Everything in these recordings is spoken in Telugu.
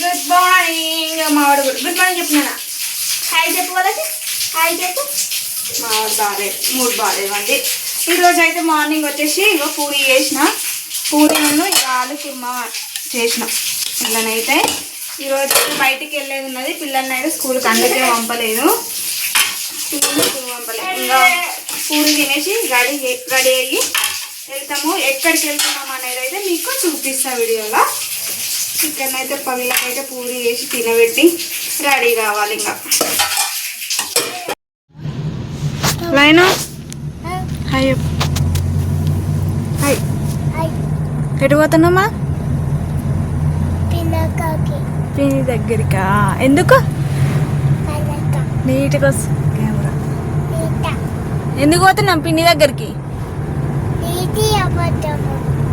గుడ్ మార్నింగ్ మావాడు గుడ్ గుడ్ మార్నింగ్ చెప్పినా హాయ్ చెప్పు వాళ్ళకి. హాయ్ చెప్పు. మావాడు బాగాలే మూడు బాగాలేవండి ఈరోజు అయితే మార్నింగ్ వచ్చేసి ఇంకో పూరి చేసిన. పూరీను ఇక ఆలు కుర్మా చేసిన. పిల్లనైతే ఈరోజు బయటికి వెళ్ళేది ఉన్నది. పిల్లల్ని అయితే స్కూల్కి అందుకే పంపలేదు. స్కూల్ పంపలేదు ఇంకా పూరి తినేసి రెడీ రెడీ అయ్యి వెళ్తాము. ఎక్కడికి వెళ్తున్నాం అనేది అయితే మీకు చూపిస్తా వీడియోలో. ఇక్కడనైతే పళ్ళకైతే పూరి వేసి తినబెట్టి రెడీ కావాలి ఇంకా. లైన్? Hi hi. ఎటు పోతున్నామా పిల్లకాకి పిన్ని దగ్గరికా? ఎందుకు? నీట్గా కెమెరా. ఎందుకు పోతున్నాం పిన్ని దగ్గరికి?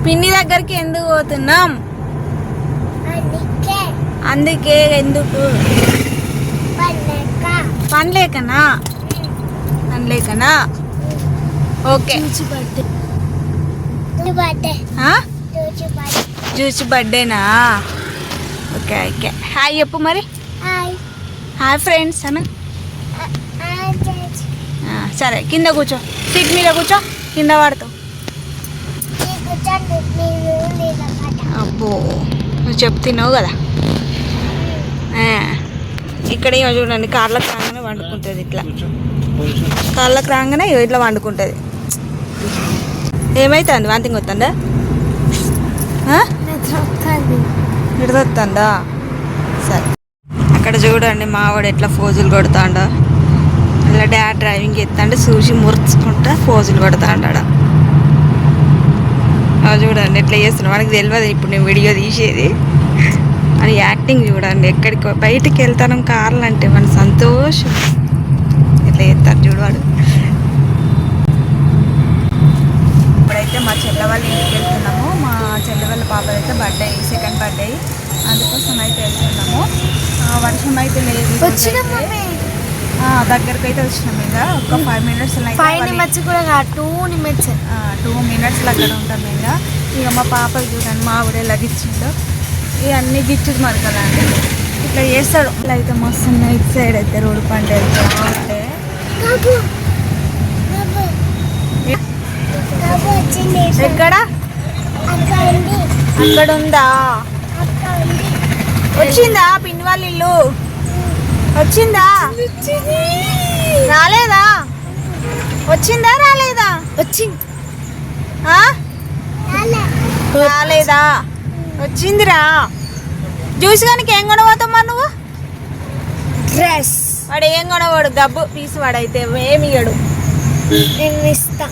పిన్ని దగ్గరికి ఎందుకు పోతున్నాం? అందుకే ఎందుకు? పలక పని లేకనా పని లేకనా okay juice బర్త్డేనా? Okay okay. Hi చెప్పు మరి. హాయ్. హాయ్ ఫ్రెండ్స్ అను. హాయ్ చేసి ఆ, సరే కింద కూర్చో. సీట్ మీద కూర్చో కింద పడతావు అబ్బో నువ్వు చెప్తున్నావు కదా. ఇక్కడ ఏమో చూడండి కార్లకు రాగానే వండుకుంటుంది ఇట్లా. కార్లకు రాగానే ఇట్లా వండుకుంటుంది. ఏమైతుంది? వాంతింగ్ వస్తుందా ఇటు వస్తుందా సరే. అక్కడ చూడండి మావాడు ఎట్లా ఫోజులు కొడతాండో. అలా డాడ్ డ్రైవింగ్ ఎత్తాంటే చూసి మురుచుకుంటా ఫోజులు కొడతాండ అవి చూడండి ఎట్లా చేస్తున్నాం మనకి తెలియదు ఇప్పుడు నేను వీడియో తీసేది. అని యాక్టింగ్ చూడండి. ఎక్కడికి బయటికి వెళ్తాను కార్లు అంటే మన సంతోషం. ఎట్లా చేస్తారు చూడవాడు ఇప్పుడైతే మా చెల్లె వాళ్ళ ఇంటికి వెళ్తున్నాము. మా చెల్లె వాళ్ళ పాపదైతే బర్త్డే సెకండ్ బర్త్డే అందుకోసం అయితే వెళ్తున్నాము. ఆ, వర్షం అయితే లేదు అయితే. దగ్గరకు అయితే వచ్చినాం ఇక. ఒక ఫైవ్ మినిట్స్ ఫైవ్ నిమిషం కూడా టూ నిమిషం టూ మినిట్స్లో అక్కడ ఉంటాం ఇంకా. ఇక మా పాప చూడండి మా ఊరే లగిచ్చిండు ఇవన్నీ గిచ్చు మరి కదా అండి ఇట్లా చేస్తాడు. ఇట్లా అయితే మస్తు ఇటు సైడ్ అయితే రోడ్డు పంట వెళ్తా ఎక్కడ? అక్కడ ఉందా? వచ్చిందా పిన్ని వాళ్ళ ఇల్లు? వచ్చిందా? రాలేదా? వచ్చిందా రాలేదా? వచ్చింది? రాలేదా? వచ్చిందిరా. జ్యూస్ కానీ ఏం కొనబోతామా నువ్వు? డ్రెస్. వాడు ఏం కొనవాడు గబ్బు పీసు వాడైతే ఏమి ఇయ్యడు. నేను ఇస్తా?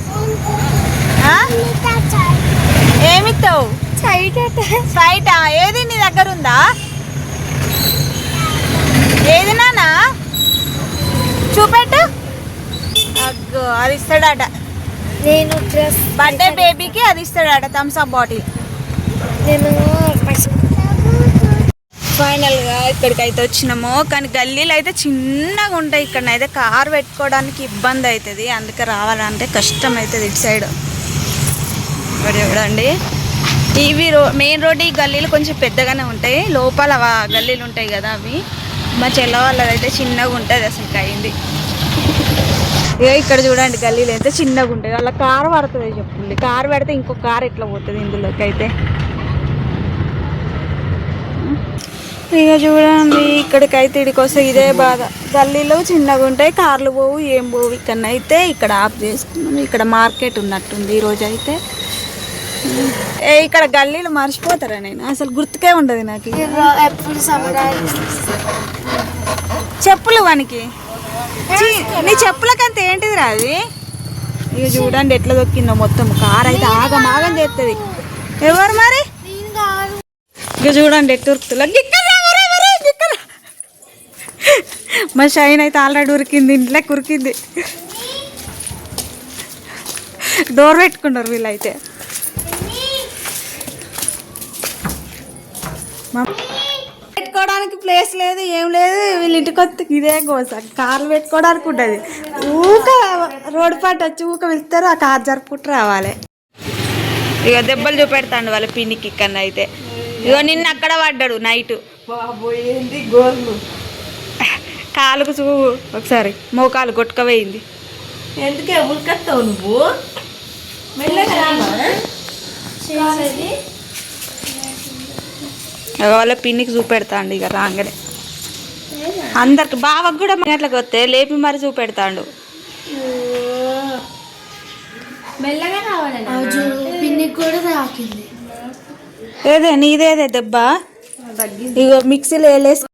ఏమిస్తావు సైట్ ఏది నీ దగ్గర ఉందా? ఏది నానా చూపెట్టు. అగ్గో అది ఇస్తాడట. నేను డ్రెస్ బర్త్డే బేబీకి అది ఇస్తాడట థమ్స్ అప్ బాటిల్ నేను ఫైనల్గా ఇక్కడికి అయితే వచ్చినాము. కానీ గల్లీలు అయితే చిన్నగా ఉంటాయి. ఇక్కడ అయితే కార్ పెట్టుకోవడానికి ఇబ్బంది అవుతుంది. అందుకే రావాలంటే కష్టం అవుతుంది ఇటు సైడ్. ఇక్కడ చూడండి ఇవి రో మెయిన్ రోడ్ ఈ గల్లీలు కొంచెం పెద్దగానే ఉంటాయి. లోపల గల్లీలు ఉంటాయి కదా అవి. మా చెల్ల వాళ్ళదైతే చిన్నగా ఉంటుంది అసలు అయింది. ఇక ఇక్కడ చూడండి గల్లీలు అయితే చిన్నగా ఉంటాయి. అలా కార్ పడుతుంది చెప్పండి. కార్ పెడితే ఇంకో కార్ ఎట్లా పోతుంది ఇందులోకి అయితే? ఇక చూడండి ఇక్కడికైతే ఇక్కడికి వస్తే ఇదే బాధ. గల్లీలో చిన్నగా ఉంటాయి కార్లు పోవు ఏం పోవు. ఇక్కడ అయితే ఇక్కడ ఆఫ్ చేసుకున్నాం. ఇక్కడ మార్కెట్ ఉన్నట్టుంది ఈరోజు అయితే ఏ ఇక్కడ గల్లీలు మర్చిపోతారా నేను? అసలు గుర్తుకే ఉండదు నాకు. ఎప్పుడు చెప్పులు వానికి? నీ చెప్పులకంత ఏంటిది రా అది? ఇక చూడండి ఎట్లా దొక్కిందో మొత్తం. కార్ అయితే ఆగం ఆగం చేస్తుంది ఎవరు మరి ఇక చూడండి ఎట్టు మా షైన్ అయితే ఆల్రెడీ ఉరికింది ఇంట్లోకి ఉరికింది. డోర్ పెట్టుకున్నారు వీళ్ళైతే. పెట్టుకోవడానికి ప్లేస్ లేదు ఏం లేదు. వీళ్ళ ఇంటికి వస్తే ఇదే గోస. కార్లు పెట్టుకోవడానికి ఉంటుంది. ఊక రోడ్డు పాట వచ్చి ఊక వెళ్తారు ఆ కార్ జరుపుకుంటూ రావాలి. ఇక దెబ్బలు చూపెడతాండు వాళ్ళ పిన్నికి కన్నా అయితే ఇగో నిన్న అక్కడ పడ్డాడు నైట్ కాలుకు చూ ఒకసారి మోకాలు కొట్టుకపోయింది ఎందుకే ఉరికత్తావు నువ్వు? వాళ్ళ పిన్నికి చూపెడతాండు ఇక రాగానే. అందరికి బావకు కూడా గంటలకు వస్తే లేపి మరి చూపెడతాండు. మెల్లగా రావాలి కూడా ఏదే నీదేదే దెబ్బ? ఇగో మిక్సీలో వేలేసి